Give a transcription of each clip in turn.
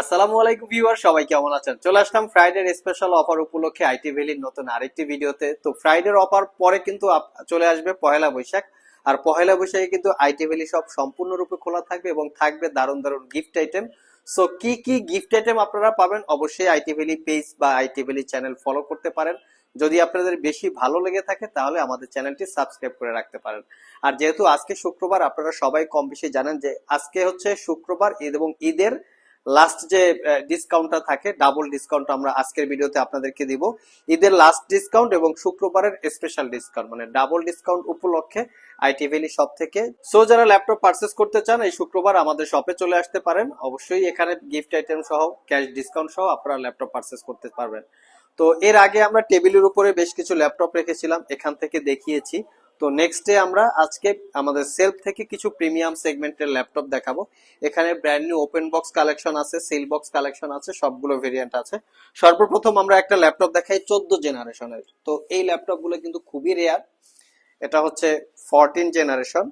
আসসালামু আলাইকুম ভিউয়ার, সবাই কেমন আছেন? চলে আসলাম ফ্রাইডের স্পেশাল অফার উপলক্ষে আইটি ভ্যালির নতুন আরেকটি ভিডিওতে তো ফ্রাইডের অফার পরে কিন্তু চলে আসবে পহেলা বৈশাখ। আর পহেলা বৈশাখে কিন্তু আইটি ভ্যালি সব সম্পূর্ণরূপে খোলা থাকবে এবং থাকবে দারুণ দারুণ গিফট আইটেম সো কি কি গিফট আইটেম আপনারা পাবেন? অবশ্যই আইটি ভ্যালি পেজ বা আইটি ভ্যালি চ্যানেল ফলো করতে পারেন। যদি আপনাদের বেশি ভালো লেগে থাকে, তাহলে আমাদের চ্যানেলটি সাবস্ক্রাইব করে রাখতে পারেন। আর যেহেতু আজকে শুক্রবার, আপনারা সবাই কম বেশি জানেন যে আজকে হচ্ছে শুক্রবার, ঈদ এবং ঈদের লাস্ট যে ডিসকাউন্টটা থাকে ডাবল ডিসকাউন্ট আমরা আজকের ভিডিওতে আপনাদেরকে দিব। ঈদের লাস্ট ডিসকাউন্ট এবং শুক্রবারের স্পেশাল ডিসকাউন্ট মানে ডাবল ডিসকাউন্ট উপলক্ষে আইটি ভ্যালি শপ থেকে। সো যারা ল্যাপটপ পারচেস করতে চান, এই শুক্রবার আমাদের শপে চলে আসতে পারেন। অবশ্যই এখানে গিফট আইটেম সহ ক্যাশ ডিসকাউন্ট সহ আপনারা ল্যাপটপ পারচেস করতে পারবেন। তো, এর আগে আমরা টেবিলের উপরে বেশ কিছু ল্যাপটপ রেখেছিলাম, এখান থেকে দেখিয়েছি। তো নেক্সট আমরা আজকে আমাদের সেলফ থেকে কিছু প্রিমিয়াম সেগমেন্টের ল্যাপটপ দেখাবো। এখানে brand new open box collection আছে সেল বক্স কালেকশন আছে, সবগুলো ভেরিয়েন্ট আছে। সর্বপ্রথম আমরা একটা ল্যাপটপ দেখাই চোদ্দ জেনারেশনের তো এই ল্যাপটপগুলো কিন্তু খুবই রেয়ার এটা হচ্ছে ফোরটিন জেনারেশন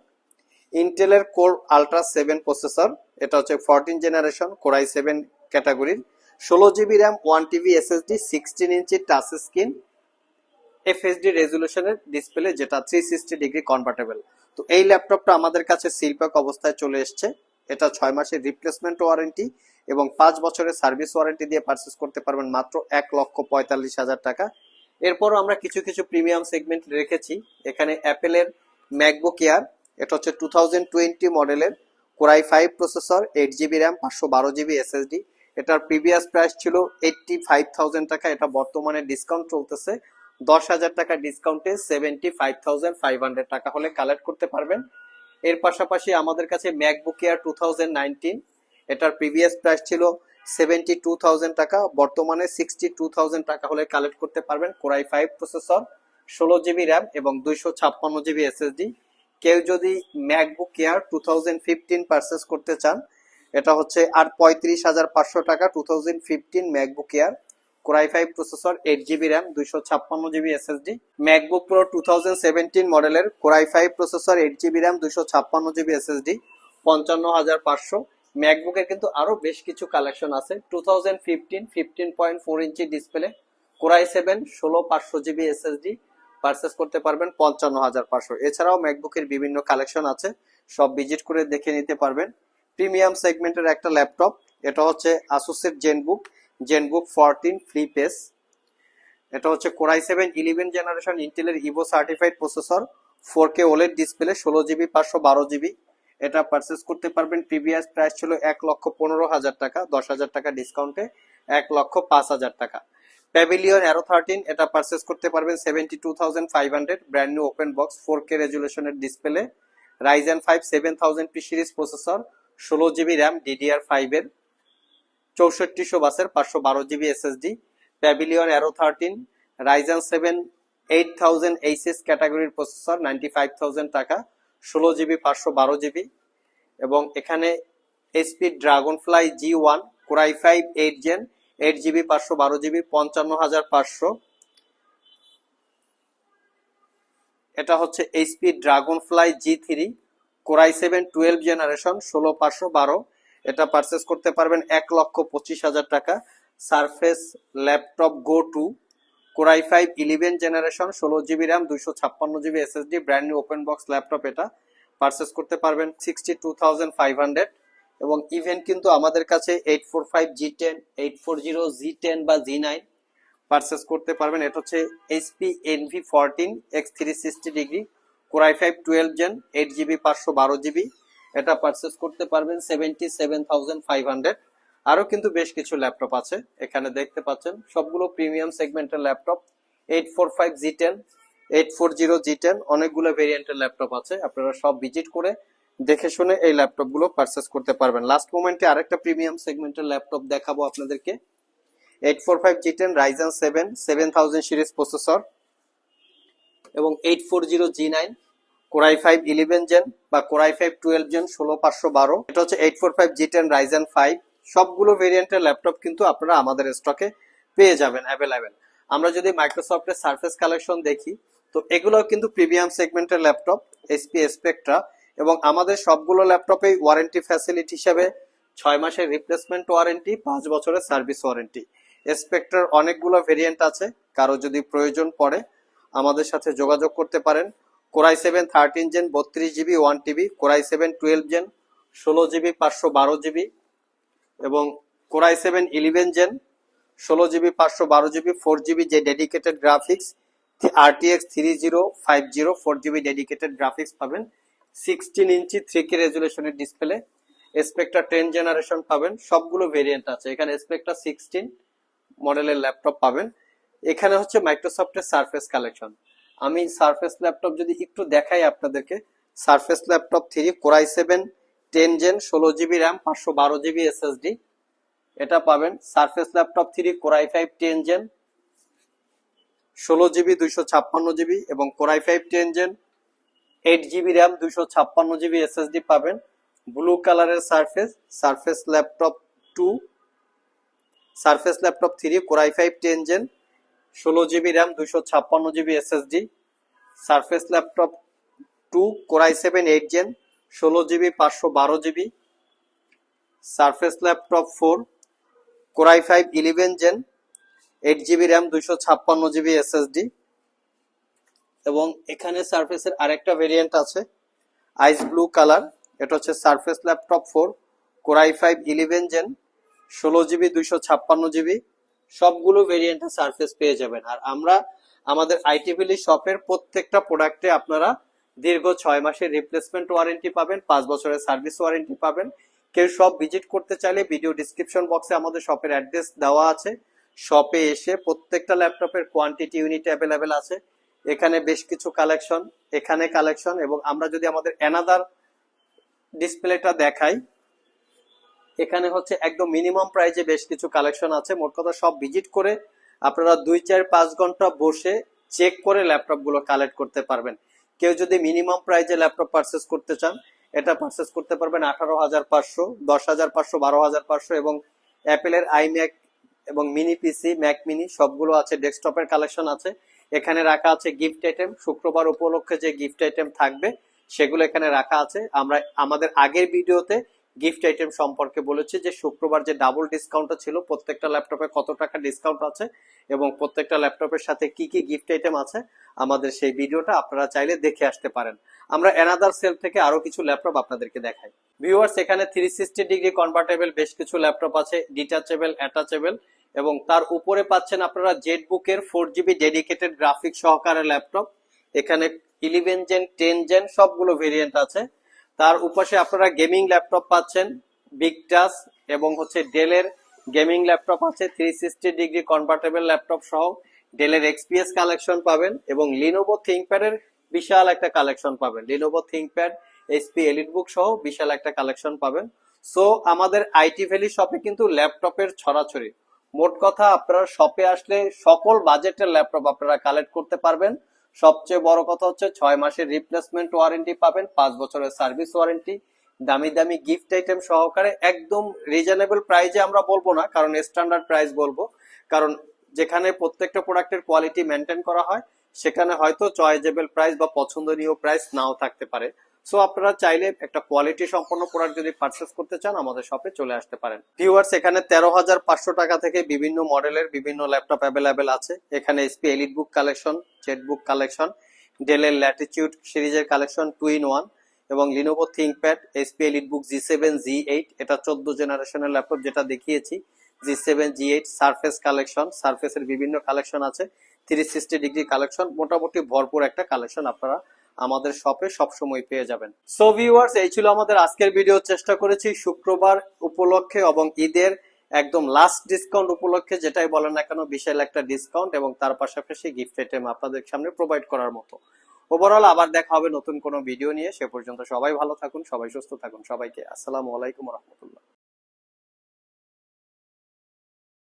ইন্টেলের কোর আলট্রা সেভেন প্রসেসর এটা হচ্ছে fourteen generation core i seven ক্যাটাগরির ষোলো GB RAM one TB SSD sixteen inch touch screen FSD রেজুলেশনের display যেটা থ্রি সিক্সটি ডিগ্রি কনভার্টেবল তো এই ল্যাপটপটা আমাদের কাছে সিলপ্যাক অবস্থায় চলে এসছে। এটা ছয় মাসের রিপ্লেসমেন্ট ওয়ারেন্টি এবং পাঁচ বছরের সার্ভিস ওয়ারেন্টি দিয়ে পারচেস করতে পারবেন মাত্র এক লক্ষ পঁয়তাল্লিশ হাজার টাকা। এরপরও আমরা কিছু কিছু প্রিমিয়াম সেগমেন্ট রেখেছি। এখানে অ্যাপেলের ম্যাকবুক এয়ার এটা হচ্ছে টু থাউজেন্ড টোয়েন্টি মডেলের core i five processor eight GB RAM পাঁচশো বারো জিবি এসএসডি এটার প্রিভিয়াস প্রাইস ছিল এইটটি ফাইভ থাউজেন্ড টাকা। এটা বর্তমানে ডিসকাউন্ট চলতেছে দশ হাজার টাকা ডিসকাউন্টে seventy five thousand five hundred টাকা হলে কালেক্ট করতে পারবেন। এর পাশাপাশি আমাদের কাছে MacBook Air two thousand nineteen এটার প্রিভিয়াস প্রাইস ছিল সেভেন্টি টু থাউজেন্ড টাকা, বর্তমানে সিক্সটি টু থাউজেন্ড টাকা হলে কালেক্ট করতে পারবেন কোরাই ফাইভ প্রসেসর ষোলো জিবি র্যাম এবং দুইশো ছাপ্পান্ন জিবি এসএসডি কেউ যদি MacBook Air two thousand fifteen purchase করতে চান, এটা হচ্ছে আর পঁয়ত্রিশ হাজার পাঁচশো টাকা two thousand fifteen MacBook Air core i five processor eight GB RAM দুইশো ছাপ্পান্ন GB SSD MacBook Pro two thousand seventeen মডেলের core i five processor eight GB RAM দুইশো ছাপ্পান্ন জিবি এসএসডি পঞ্চান্ন হাজার পাঁচশো। ম্যাকবুকের কিন্তু আরও বেশ কিছু কালেকশন আছে। Two thousand fifteen fifteen point four inch display core i seven ষোলো পাঁচশো জিবি এসএসডি পারচেস করতে পারবেন, পঞ্চান্ন হাজার পাঁচশো। এছাড়াও ম্যাকবুকের বিভিন্ন কালেকশন আছে, সব ভিজিট করে দেখে নিতে পারবেন। প্রিমিয়াম সেগমেন্টের একটা ল্যাপটপ এটা হচ্ছে আসুসের জেনবুক জেনবুক ফোরটিন ফ্লিপেস এটা হচ্ছে core i seven eleven generation ইন্টেলের Evo certified processor four K OLED display ষোলো জিবি পাঁচশো বারো জিবি এটা পারচেস করতে পারবেন প্রিভিয়াস প্রাইস ছিল এক লক্ষ পনেরো হাজার টাকা, দশ হাজার টাকা ডিসকাউন্টে এক লক্ষ পাঁচ হাজার টাকা। প্যাভিলিয়ন অ্যারো থার্টিন এটা পারচেস করতে পারবেন seventy two thousand five hundred brand new open box four K রেজুলেশনের display Ryzen five seven thousand P series processor ষোলো জিবি র্যাম ডিডিআর ফাইভের চৌষট্টিশো বাসের পাঁচশো বারো GB SSD Pavilion Aero thirteen Ryzen seven eight thousand HS ক্যাটাগরির processor ninety five thousand টাকা, ষোলো GB, পাঁচশো বারো জিবি। এবং এখানে HP Dragonfly G one core i five eight gen eight GB, পাঁচশো বারো জিবি, পঞ্চান্ন হাজার পাঁচশো। এটা হচ্ছে HP Dragonfly G three core i seven twelve generation ষোলো, পাঁচশো বারো। এটা পারচেস করতে পারবেন এক লক্ষ পঁচিশ হাজার টাকা। Surface Laptop Go two core i five eleven generation ষোলো জিবি র্যাম দুইশো ছাপ্পান্ন GB SSD brand new open box laptop এটা। পারচেস করতে পারবেন sixty two thousand five hundred এবং ইভেন কিন্তু আমাদের কাছে eight four five G ten eight four zero G ten বা জি নাইন পারচেস করতে পারবেন। এটা হচ্ছে HP Envy fourteen x three sixty degree core i five twelve gen eight GB পাঁচশো বারো জিবি এটা পারচেস করতে পারবেন seventy seven thousand five hundred আরও কিন্তু বেশ কিছু ল্যাপটপ আছে। এখানে দেখতে পাচ্ছেন, সবগুলো প্রিমিয়াম সেগমেন্টের laptop eight four five G ten eight four zero G ten অনেকগুলো ভেরিয়েন্টের ল্যাপটপ আছে। আপনারা সব ভিজিট করে দেখে শুনে এই ল্যাপটপগুলো পারচেস করতে পারবেন। লাস্ট মোমেন্টে আরেকটা প্রিমিয়াম সেগমেন্টের ল্যাপটপ দেখাবো আপনাদেরকে। Eight four five G ten Ryzen seven seven thousand series processor এবং eight four zero G nine core i five eleven gen বা core i five twelve gen ষোলো পাঁচশো বারো। এটা হচ্ছে eight four five G ten Ryzen five সবগুলো ভেরিয়েন্টের laptop কিন্তু আপনারা আমাদের স্টকে পেয়ে যাবেন অ্যাভেলেবেল আমরা যদি মাইক্রোসফটের সার্ফেস কালেকশন দেখি, তো এগুলো কিন্তু প্রিমিয়াম সেগমেন্টের ল্যাপটপ এসপি স্পেকট্রা এবং আমাদের সবগুলো ল্যাপটপেই ওয়ারেন্টি ফ্যাসিলিটি হিসাবে ছয় মাসের রিপ্লেসমেন্ট ওয়ারেন্টি পাঁচ বছরের সার্ভিস ওয়ারেন্টি স্পেক্ট্রার অনেকগুলো ভেরিয়েন্ট আছে, কারও যদি প্রয়োজন পড়ে, আমাদের সাথে যোগাযোগ করতে পারেন। Core i seven thirteen gen বত্রিশ GB one TB core i seven twelve gen ষোলো জিবি পাঁচশো বারো জিবি এবং core i seven eleven gen ষোলো জিবি পাঁচশো বারো জিবি ফোর জিবি যে dedicated graphics RTX three zero five zero four GB dedicated graphics পাবেন। সিক্সটিন ইঞ্চি থ্রি কে রেজুলেশনের ডিসপ্লে স্পেক্ট্রা টেন জেনারেশন পাবেন। সবগুলো ভেরিয়েন্ট আছে। এখানে স্পেক্ট্রা সিক্সটিন মডেলের ল্যাপটপ পাবেন। এখানে হচ্ছে মাইক্রোসফটের সারফেস কালেকশন আমি সারফেস ল্যাপটপ যদি একটু দেখাই আপনাদেরকে Surface Laptop three core i seven ten gen ষোলো জিবি র্যাম পাঁচশো বারো জিবি এসএসডি এটা পাবেন Surface Laptop three core i five ten gen ষোলো জিবি দুইশো ছাপ্পান্ন জিবি এবং core i five ten gen eight GB RAM দুইশো ছাপ্পান্ন জিবি এসএসডি পাবেন। ব্লু কালারের Surface Surface Laptop two Surface Laptop three core i five ten gen ষোলো GB RAM, দুইশো ছাপ্পান্ন GB SSD Surface Laptop two core i seven eight gen ষোলো GB, পাঁচশো বারো GB, Surface Laptop four core i five eleven gen eight GB RAM, দুইশো ছাপ্পান্ন GB SSD এবং এখানে সারফেসের আরেকটা ভেরিয়েন্ট আছে আইস ব্লু কালার এটা হচ্ছে Surface Laptop four core i five eleven gen ষোলো জিবি, দুইশো ছাপ্পান্ন জিবি সবগুলো ভেরিয়েন্টে সারফেস পেয়ে যাবেন। আর আমরা আমাদের আইটিভিলি শপের প্রত্যেকটা প্রোডাক্টে আপনারা দীর্ঘ ছয় মাসের রিপ্লেসমেন্ট ওয়ারেন্টি পাবেন, পাঁচ বছরের সার্ভিস ওয়ারেন্টি পাবেন। কেউ সব ভিজিট করতে চাইলে ভিডিও ডিসক্রিপশন বক্সে আমাদের শপের অ্যাড্রেস দেওয়া আছে। শপে এসে প্রত্যেকটা ল্যাপটপের কোয়ান্টিটি ইউনিট অ্যাভেলেবেল আছে। এখানে বেশ কিছু কালেকশন এখানে কালেকশন এবং আমরা যদি আমাদের অ্যানাদার ডিসপ্লেটা দেখাই এখানে হচ্ছে একদম মিনিমাম প্রাইজে বেশ কিছু কালেকশন আছে। মোট কথা সব ভিজিট করে আপনারা দুই, চার, পাঁচ ঘণ্টা বসে চেক করে ল্যাপটপগুলো কালেক্ট করতে পারবেন। কেউ যদি মিনিমাম প্রাইজে ল্যাপটপ পারচেস করতে চান, এটা পারচেস করতে পারবেন আঠারো হাজার পাঁচশো, দশ হাজার পাঁচশো, বারো হাজার পাঁচশো এবং অ্যাপেলের আইম্যাক এবং মিনি পিসি ম্যাক মিনি সবগুলো আছে ডেস্কটপের কালেকশন আছে। এখানে রাখা আছে গিফট আইটেম শুক্রবার উপলক্ষে যে গিফট আইটেম থাকবে, সেগুলো এখানে রাখা আছে। আমরা, আমাদের আগের ভিডিওতে গিফট আইটেম সম্পর্কে বলেছি যে শুক্রবার যে ডাবল ডিসকাউন্টটা ছিল, প্রত্যেকটা ল্যাপটপে কত টাকা ডিসকাউন্ট আছে এবং প্রত্যেকটা ল্যাপটপের সাথে কি কি গিফট আইটেম আছে, আমাদের সেই ভিডিওটা আপনারা চাইলে দেখে আসতে পারেন। আমরা অ্যানাদার সেল থেকে আরও কিছু ল্যাপটপ আপনাদেরকে দেখাই। ভিউয়ার্স এখানে থ্রি সিক্সটি ডিগ্রি কনভার্টেবল বেশ কিছু ল্যাপটপ আছে ডিটাচেবল অ্যাটাচেবল এবং তার উপরে পাচ্ছেন আপনারা জেট বুকের ফোর জিবি ডেডিকেটেড গ্রাফিক সহকারে ল্যাপটপ এখানে ইলেভেন জেন টেন জেন সবগুলো ভেরিয়েন্ট আছে। তার উপাশে আপনারা গেমিং ল্যাপটপ পাচ্ছেন বিগটাস এবং হচ্ছে ডেলের গেমিং ল্যাপটপ আছে three sixty degree convertible laptop সহ ডেলের এক্সপিএস কালেকশন পাবেন, এবং লিনোভো থিঙ্কপ্যাডের বিশাল একটা কালেকশন পাবেন। Lenovo ThinkPad HP EliteBook সহ বিশাল একটা কালেকশন পাবেন। সো আমাদের আইটি ভ্যালি শপে কিন্তু ল্যাপটপের ছড়াছড়ি। মোট কথা, আপনারা শপে আসলে সকল বাজেটের ল্যাপটপ আপনারা কালেক্ট করতে পারবেন। সবচেয়ে বড় কথা হচ্ছে ছয় মাসের রিপ্লেসমেন্ট ওয়ারেন্টি পাবেন, পাঁচ বছরের সার্ভিস ওয়ারেন্টি দামি দামি গিফট আইটেম সহকারে, একদম রিজনেবল প্রাইজে আমরা বলব না, কারণ স্ট্যান্ডার্ড প্রাইস বলব। কারণ যেখানে প্রত্যেকটা প্রোডাক্টের কোয়ালিটি মেনটেন করা হয়, সেখানে হয়তো চয়েজেবল প্রাইস বা পছন্দনীয় প্রাইস নাও থাকতে পারে। সো আপনারা চাইলে একটা কোয়ালিটি সম্পন্ন প্রোডাক্ট যদি পারচেস করতে চান, আমাদের শপে চলে আসতে পারেন। ভিউয়ার্স এখানে তেরো হাজার পাঁচশো টাকা থেকে বিভিন্ন মডেলের বিভিন্ন ল্যাপটপ অ্যাভেলেবেল আছে। এখানে HP EliteBook collection ZBook collection ডেলের ল্যাটিটিউড সিরিজের কালেকশন টু ইন ওয়ান এবং Lenovo ThinkPad HP EliteBook G seven G eight এটা চোদ্দ জেনারেশনের ল্যাপটপ যেটা দেখিয়েছি। G seven G eight Surface collection সার্ফেসের বিভিন্ন কালেকশন আছে। থ্রি সিক্সটি ডিগ্রি কালেকশন মোটামুটি ভরপুর একটা কালেকশন আপনারা আমাদের শপে সবসময় পেয়ে যাবেন। সো ভিউয়ার্স এই ছিল আমাদের আজকের ভিডিও চেষ্টা করেছি শুক্রবার উপলক্ষে এবং ঈদের একদম লাস্ট ডিসকাউন্ট উপলক্ষে, যেটাই বলেন না কেন, বিশাল একটা ডিসকাউন্ট এবং তার পাশাপাশি গিফট আইটেম আপনাদের সামনে প্রোভাইড করার মতো। ওভারঅল আবার দেখা হবে নতুন কোনো ভিডিও নিয়ে। সে পর্যন্ত সবাই ভালো থাকুন, সবাই সুস্থ থাকুন। সবাইকে আসসালামু আলাইকুম রহমতুল্লাহ।